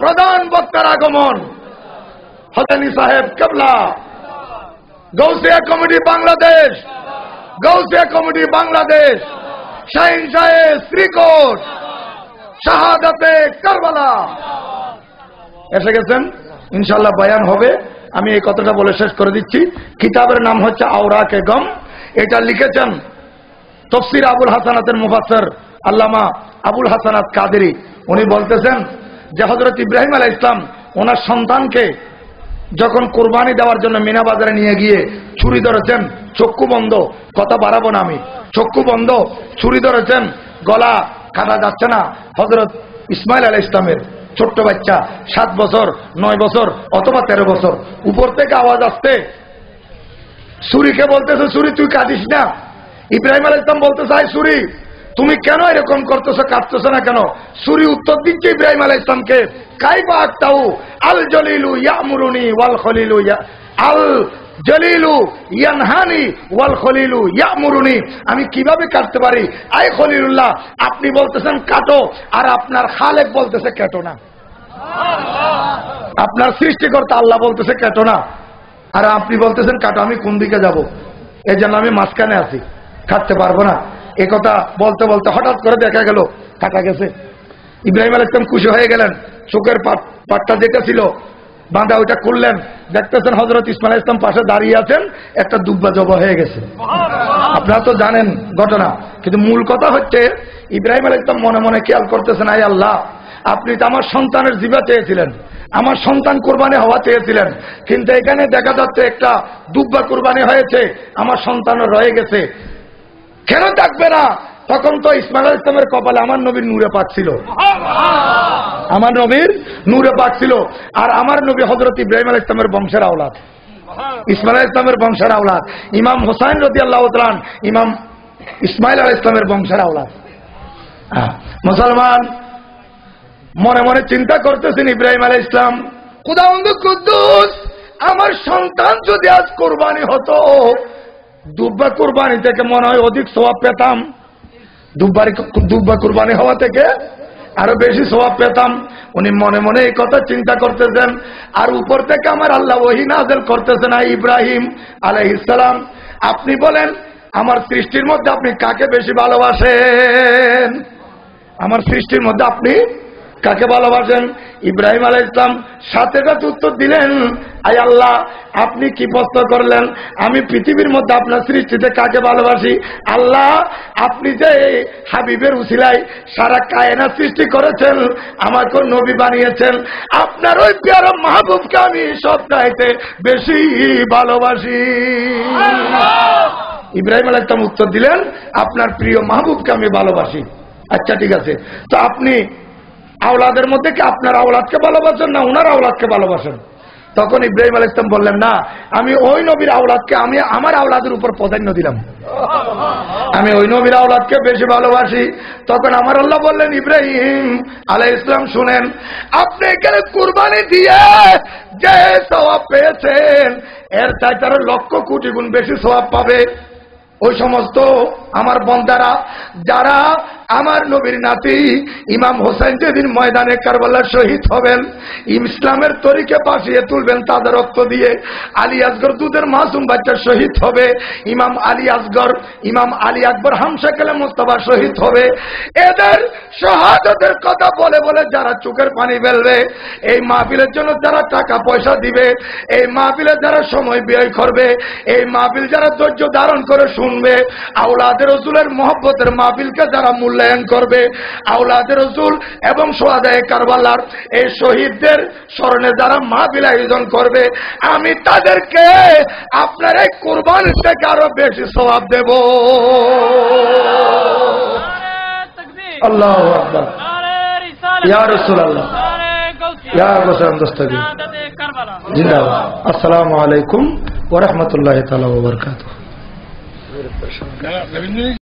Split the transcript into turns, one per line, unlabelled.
প্রধান বক্তার আগমন। হতেনি সাহেব কেবলা। গৌসিয়া কমিটি বাংলাদেশ গৌসিয়া কমিটি বাংলাদেশ, শাহিন সাহেব শ্রীকোট শাহাদাতে কারবালা। এসে গেছেন? ইনশাল্লাহ বয়ান হবে। আমি এই কথাটা বলে শেষ করে দিচ্ছি। কিতাবের নাম হচ্ছে আওরাকে গম। এটা লিখেছেন তফসির আবুল হাসানাতের মুফাসসর আল্লামা আবুল হাসানাত কাদেরি। উনি বলতেছেন যে হজরত ইব্রাহিম আলাহ ইসলাম ওনার সন্তানকে যখন কোরবানি দেওয়ার জন্য মিনা বাজারে নিয়ে গিয়ে ছুরি ধরেছেন, চক্ষু বন্ধ, কথা বাড়াবো না আমি, চক্ষু বন্ধ, ছুরি ধরেছেন, গলা কাটা যাচ্ছে না হজরত ইসমাইল আলাহ ইসলামের ছোট্ট বাচ্চা, সাত বছর, নয় বছর, অথবা তেরো বছর, উপর থেকে আওয়াজ আসতে সুরিকে বলতেছে সুরি তুই কাঁদিস না। ইব্রাহিম আল ইসলাম বলতে চাই সুরি, তুমি কেন এরকম করতেছো, কাঁদতেছো না কেন? সুরি উত্তর দিচ্ছে ইব্রাহিম আল ইসলামকে কাইবা আক্তাউ আল জলিলু ইয়ামুরুনি ওয়াল খলিলু আল জলিলু ইয়ানহানি ওয়াল খলিলু ইয়ামুরুনি। আমি কীভাবে কাটতে পারি? আই খলিলুল্লাহ, আপনি বলতেছেন কাটো আর আপনার খালেক বলতেছে কেটো না। আপনার সৃষ্টিকর্তা আল্লাহ বলতেছে কেটো না। আর আপনি বলতেছেন কাটো, আমি কোন দিকে যাব? এই জন্য আমি মাঝখানে আছি। কাটতে পারব না। এ কথা বলতে বলতে হঠাৎ করে দেখা গেল, কাটা গেছে। ইব্রাহিম আল ইসলাম খুশি হয়ে গেলেন, চোখের পাট- পাটটা যেটা ছিল বাঁধা ওইটা করলেন দেখতেছেন হজরত ইসমাইল ইসলাম পাশে দাঁড়িয়ে আছেন, একটা দুব্বা জবা হয়ে গেছে। আপনারা তো জানেন ঘটনা, কিন্তু মূল কথা হচ্ছে, ইব্রাহিম আল ইসলাম মনে মনে খেয়াল করতেছেন আই আল্লাহ, আপনি তো আমার সন্তানের জিবা চেয়েছিলেন, আমার সন্তান কোরবানি হওয়া চেয়েছিলেন, কিন্তু এখানে দেখা যাচ্ছে একটা দুব্বা কোরবানি হয়েছে, আমার সন্তানও রয়ে গেছে। কেন থাকবে না? তখন তো ইসমাইল ইসলামের কপালে আমার নবীর নূরে পাক ছিল। আমার নবীর নূরে পাক ছিল। আর আমার নবী হজরত ইব্রাহিম আল ইসলামের বংশের আওলাদ। ইসমাইল ইসলামের বংশের আওলাদ। ইমাম হোসাইন রদি আল্লাহ ইমাম ইসমাইল আল ইসলামের বংশের আওলাদ। মুসলমান মনে মনে চিন্তা করতেছেন ইব্রাহিম আলাই ইসলাম খুদাউন্দ কুদ্দুস আমার সন্তান যদি আজ কোরবানি হতো দুব্বা কুরবানি থেকে মনে হয় অধিক স্বভাব পেতাম। দুব্বারি দুব্বা কোরবানি হওয়া থেকে আরও বেশি স্বভাব পেতাম। উনি মনে মনে এই কথা চিন্তা করতেছেন, আর উপর থেকে আমার আল্লাহ ওহি নাজেল করতেছেন ইব্রাহিম আলাইহিসসালাম আপনি বলেন, আমার সৃষ্টির মধ্যে আপনি কাকে বেশি ভালোবাসেন? আমার সৃষ্টির মধ্যে আপনি কাকে ভালোবাসেন? ইব্রাহিম আলাহ ইসলাম সাথে সাথে উত্তর দিলেন আই আল্লাহ আপনি কি প্রশ্ন করলেন? আমি পৃথিবীর মধ্যে আপনার সৃষ্টিতে কাকে ভালোবাসি? আল্লাহ আপনি যে হাবিবের উসিলাই সারা কায়না সৃষ্টি করেছেন আমাকে নবী বানিয়েছেন আপনার ওই পেয়ার মাহবুবকে আমি সব চাইতে বেশি ভালোবাসি। ইব্রাহিম আলাহ ইসলাম উত্তর দিলেন আপনার প্রিয় মাহবুবকে আমি ভালোবাসি। আচ্ছা ঠিক আছে। তো আপনি আওলাদের মধ্যে কি আপনার আওলাদকে ভালোবাসেন না ওনার আওলাদকে ভালোবাসেন? তখন ইব্রাহিম আল ইসলাম বললেন, না, আমি ওই নবীর আওলাদকে, আমি আমার আওলাদের উপর প্রাধান্য দিলাম। আমি ওই নবীর আওলাদকে বেশি ভালোবাসি। তখন আমার আল্লাহ বললেন, ইব্রাহিম আলাই ইসলাম শুনেন, আপনি এখানে কুরবানি দিয়ে যে সবাব পেয়েছেন, এর চাইতে আরও লক্ষ কোটি গুণ বেশি সবাব পাবে। ওই সমস্ত আমার বন্দারা, যারা আমার নবীর নাতি ইমাম হোসেন যেদিন ময়দানে কারবালার শহীদ হবেন, ইসলামের তরিকে পাশিয়ে তুলবেন তাদের রক্ত দিয়ে, আলী আসগর দুধের মাসুম বাচ্চা শহীদ হবে, ইমাম আলী আসগর, ইমাম আলী আকবর হামশাকেলে মোস্তফা শহীদ হবে। এদের শাহাদতের কথা বলে বলে যারা চোখের পানি ফেলবে, এই মাহফিলের জন্য যারা টাকা পয়সা দিবে, এই মাহফিলে যারা সময় ব্যয় করবে, এই মাহফিল যারা ধৈর্য ধারণ করে শুনবে আউলাদের রসুলের মহব্বতের মাহফিলকে যারা মূল্যায়ন করবে আউলাদের রসুল এবং সোহাদায় কারবালার। এই শহীদদের স্মরণে যারা মাহফিল আয়োজন করবে, আমি তাদেরকে আপনার এই কোরবানির থেকে আরও বেশি স্বভাব দেব। আল্লাহ আকবার। ইয়া ওয়া বারাকাতুহু।